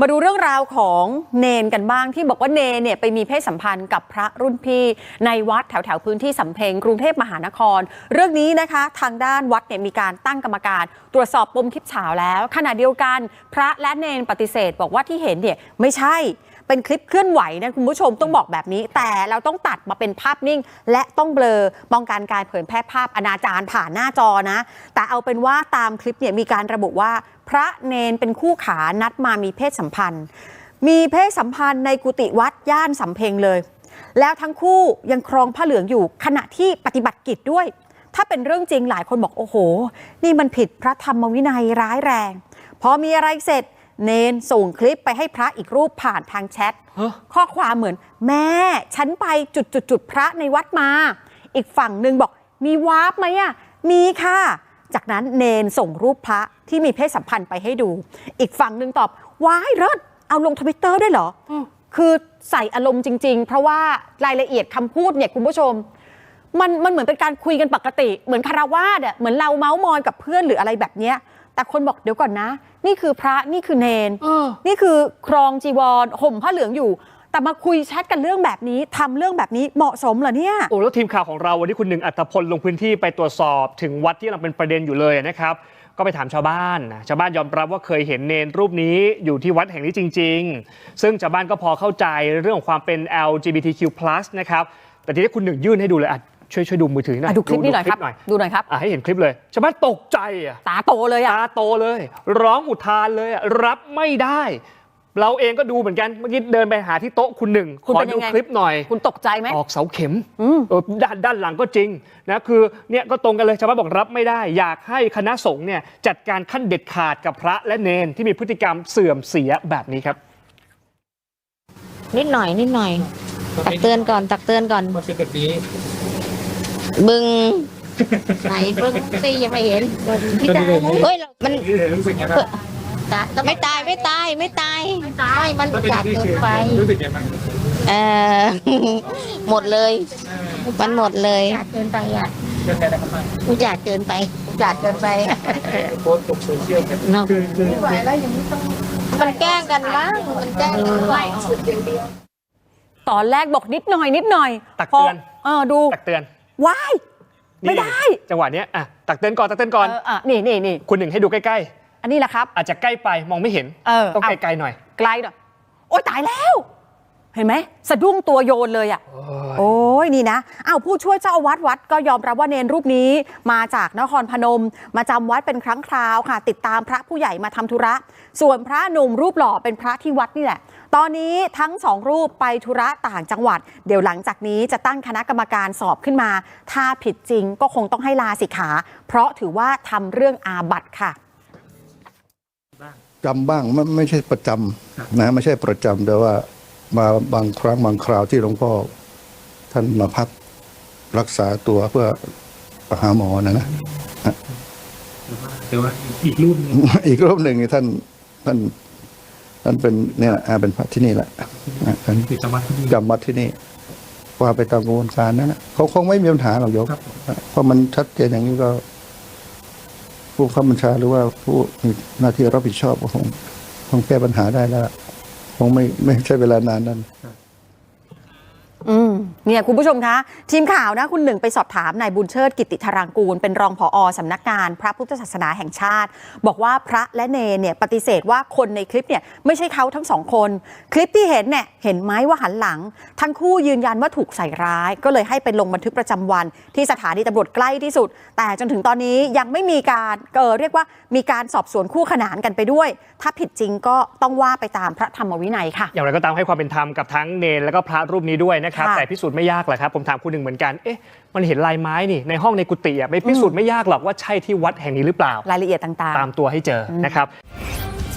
มาดูเรื่องราวของเนนกันบ้างที่บอกว่าเนนเนี่ยไปมีเพศสัมพันธ์กับพระรุ่นพี่ในวัดแถวแถวพื้นที่สำเพ็งกรุงเทพมหานคร เรื่องนี้นะคะทางด้านวัดเนี่ยมีการตั้งกรรมการ ตรวจสอบปมคลิปเฉาแล้วขณะเดียวกัน พระและเนนปฏิเสธ บอกว่าที่เห็นเนี่ยไม่ใช่ เป็นคลิปเคลื่อนไหวนะคุณผู้ชมต้องบอกแบบนี้ แต่เราต้องตัดมาเป็นภาพนิ่ง และต้องเบลอป้องกันการเผยแพร่ภาพอนาจารผ่านหน้าจอนะ แต่เอาเป็นว่าตามคลิปเนี่ยมีการระบุว่า พระเนนเป็นคู่ขานัดมามีเพศสัมพันธ์ มีเพศสัมพันธ์ในกุฏิวัดย่านสำเพ็งเลย แล้วทั้งคู่ยังครองผ้าเหลืองอยู่ขณะที่ปฏิบัติกิจด้วย ถ้าเป็นเรื่องจริงหลายคนบอกโอ้โห นี่มันผิดพระธรรมวินัยร้ายแรง พอมีอะไรเสร็จ เนนส่งคลิปไปให้พระอีกรูปผ่านทางแชทฮะข้อความเหมือน แม่ ฉันไปจุดจุดจุดๆๆพระในวัดมา อีกฝั่งหนึ่งบอกมีวาร์ปไหมอะมีค่ะ จากนั้นเนนส่งรูปพระที่มีเพศสัมพันธ์ไปให้ดู อีกฝั่งหนึ่งตอบว้ายเลิศเอาลงทวิตเตอร์ได้วยเหรออคือใส่อารมณ์จริง ๆ เพราะว่ารายละเอียดคำพูดเนี่ยคุณผู้ชม มันมันเหมือนเป็นการคุยกันปกติ เหมือนคารวาสอะเหมือนเราเมาส์มอยกับเพื่อนหรืออะไรแบบเนี้ย แต่คนบอกเดี๋ยวก่อนนะ นี่คือพระนี่คือเนนเออนี่คือครองจีวรห่มผ้าเหลืองอยู่ แต่มาคุยแชทกันเรื่องแบบนี้ทำเรื่องแบบนี้เหมาะสมเหรอเนี่ย โอ้แล้วทีมข่าวของเราวันนี้คุณหนึ่งอัตพลลงพื้นที่ไปตรวจสอบถึงวัดที่กำลังเป็นประเด็นอยู่เลยนะครับ ก็ไปถามชาวบ้านนะชาวบ้านยอมรับว่าเคยเห็นเนรรูปนี้อยู่ที่วัดแห่งนี้จริง ๆ ซึ่งชาวบ้านก็พอเข้าใจเรื่องของความเป็น LGBTQ+ นะครับแต่ทีนี้คุณหนึ่งยื่นให้ดูเลยอะ ช่วยช่วยดูมือถือหน่อยอะดูคลิปนี้หน่อยครับหน่อยดูหน่อยครับอะให้เห็นคลิปเลยชาวบ้านตกใจอะตาโตเลยอะตาโตเลย ร้องอุทานเลยอะรับไม่ได้ เราเองก็ดูเหมือนกันเมื่อกี้เดินไปหาที่โต๊ะคุณหนึ่งคุณขอเป็นยัดูงไงคลิปหน่อย คุณตกใจไหมออกเสาเข็มอืมเออด้านด้านหลังก็จริงนะคือเนี่ยก็ตรงกันเลยชาวบ้านบอกรับไม่ได้ อยากให้คณะสงฆ์เนี่ยจัดการขั้นเด็ดขาดกับพระและเนนที่มีพฤติกรรมเสื่อมเสียแบบนี้ครับ นิดหน่อยนิดหน่อยตักเตือนก่อนตักเตือนก่อนมันเป็นแบบนี้ บึงไหนบึงสิยังไม่เห็นพี่ตายเฮ้ยเรามันที่เห็นรู้สึกไงบ้างไม่ตายไม่ตายไม่ตายไม่ตายมันแล้วเป็นจัดที่เกินคือไปรู้สึกยังไงบ้างเออหมดเลย มันหมดเลยเกินไปอะเรื่องอะไรนะครับอุจาดเกินไปอุจาดเกินไปโพสต์ลงโซเชียลกันเนาะคือคือไม่ไหวแล้วอย่างนี้ต้องมันแกล้งกันบ้างมันแกล้งกันบ้างสุดอย่างเดียวตอนแรกบอกนิดหน่อยนิดหน่อยตักเตือนพเออดูตักเตือน ว้ายไม่ได้ จังหวะเนี้ยอะตักเตือนก่อนตักเตือนก่อน เอออะนี่นี่นี่คุณหนึ่งให้ดูใกล้อันนี้แหละครับ ๆ อาจจะใกล้ไปมองไม่เห็นเออต้องเอาไกลๆหน่อย ไกลหน่อยโอ๊ยตายแล้ว เห็นไหมสะดุ้งตัวโยนเลยอะโอ้ยนี่นะอ้าวผู้ช่วยเจ้าอาวาสวัดก็ยอมรับว่าเนนรูปนี้มาจากนครพนม มาจำวัดเป็นครั้งคราวค่ะ ติดตามพระผู้ใหญ่มาทำธุระ ส่วนพระหนุ่มรูปหล่อเป็นพระที่วัดนี่แหละ ตอนนี้ทั้งสองรูปไปธุระต่างจังหวัด เดี๋ยวหลังจากนี้จะตั้งคณะกรรมการสอบขึ้นมา ถ้าผิดจริงก็คงต้องให้ลาสิกขา เพราะถือว่าทำเรื่องอาบัติค่ะจำบ้างไม่ไม่ใช่ประจำนะไม่ใช่ประจำแต่ว่า มาบางครั้งบางคราวที่หลวงพ่อท่านมาพักรักษาตัวเพื่อไปหาหมอนะนะแต่ว่าอีกรูปหนึงอีกรูปหนึ่งนี่ท่านท่านท่านเป็นเนี่ยอ่าเป็นพระที่นี่แหละอะท่านคือจำวัดที่นี่จำวัดที่นี่ว่าไปตามกระบวนการนั้นนะเขาคงไม่มีปัญหาหรอกโยมครับเพราะมันชัดเจนอย่างนี้ก็ ผู้ข้าบัญชาหรือว่าผู้มีหน้าที่รับผิดชอบก็คงคงแก้ปัญหาได้แล้ว คงไม่ไม่ใช่เวลานานนั้น เนี่ยคุณผู้ชมคะ ทีมข่าวนะคุณหนึ่งไปสอบถามนายบุญเชิดกิติธารางกูล เป็นรองผอสำนักงานพระพุทธศาสนาแห่งชาติ บอกว่าพระและเนรเนี่ยปฏิเสธว่าคนในคลิปเนี่ยไม่ใช่เขาทั้งสองคน คลิปที่เห็นเนี่ยเห็นไหมว่าหันหลัง ทั้งคู่ยืนยันว่าถูกใส่ร้าย ก็เลยให้ไปลงบันทึกประจำวัน ที่สถานีตำรวจใกล้ที่สุด แต่จนถึงตอนนี้ยังไม่มีการเออเรียกว่ามีการสอบสวนคู่ขนานกันไปด้วย ถ้าผิดจริงก็ต้องว่าไปตามพระธรรมวินัยค่ะ อย่างไรก็ตามให้ความเป็นธรรมกับทั้งเนนแล้วก็พระรูปนี้ด้วยนะครับค่ะแต่พิสูจน์ไม่ยากแหละครับ ผมถามคุณหนึ่งเหมือนกันเอ๊ะมันเห็นลายไม้นี่ในห้องในกุฏิอะไม่พิสูจน์ไม่ยากหรอกว่าใช่ที่วัดแห่งนี้หรือเปล่า รายละเอียดต่างๆ ตามตัวให้เจอนะครับทำ